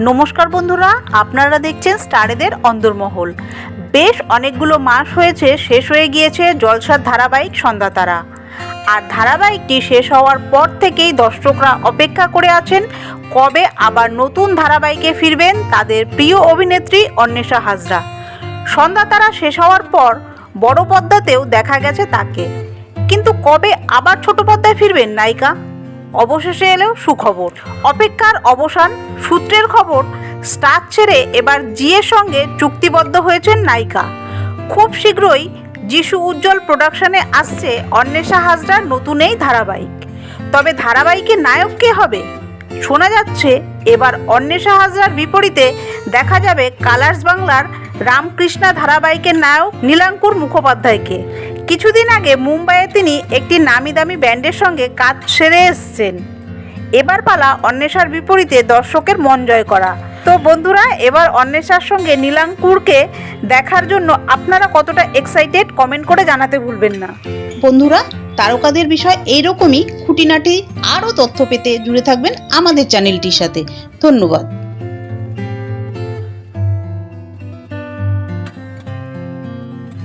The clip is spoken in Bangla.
নমস্কার বন্ধুরা, আপনারা দেখছেন স্টারেদের অন্দরমহল। বেশ অনেকগুলো মাস হয়েছে, শেষ হয়ে গিয়েছে জলসার ধারাবাহিক সন্ধ্যাতারা আর ধারাবাহিকটি শেষ হওয়ার পর থেকেই দর্শকরা অপেক্ষা করে আছেন, কবে আবার নতুন ধারাবাহিকে ফিরবেন তাদের প্রিয় অভিনেত্রী অন্বেষা হাজরা। সন্ধ্যাতারা শেষ হওয়ার পর বড় পর্দাতেও দেখা গেছে তাকে। কিন্তু কবে আবার ছোট পর্দায় ফিরবেন নায়িকা? অবশেষে এলেও সুখবর। অপেক্ষার অবসান, সূত্রের খবর স্টার ছেড়ে এবার জিয়ের সঙ্গে চুক্তিবদ্ধ হয়েছেন নায়িকা। খুব শীঘ্রই যিশু উজ্জ্বল প্রোডাকশনে আসছে অন্বেষা হাজরার নতুন এই ধারাবাহিক। তবে ধারাবাহিকের নায়ক কে হবে? শোনা যাচ্ছে এবার অন্বেষা হাজরার বিপরীতে দেখা যাবে কালার্স বাংলার রামকৃষ্ণা ধারাবাহিকের নায়ক নীলাঙ্কুর মুখোপাধ্যায়কে। কিছুদিন আগে মুম্বাইয়ে তিনি একটি নামি দামি ব্যান্ডের সঙ্গে কাজ সেরে এসছেন। এবার পালা অন্বেষার বিপরীতে দর্শকের মন জয় করা। তো বন্ধুরা, এবার অন্বেষার সঙ্গে নীলাঙ্কুরকে দেখার জন্য আপনারা কতটা এক্সাইটেড কমেন্ট করে জানাতে ভুলবেন না। বন্ধুরা, তারকাদের বিষয় এইরকমই। খুঁটিনাটি আরও তথ্য পেতে জুড়ে থাকবেন আমাদের চ্যানেলটির সাথে। ধন্যবাদ।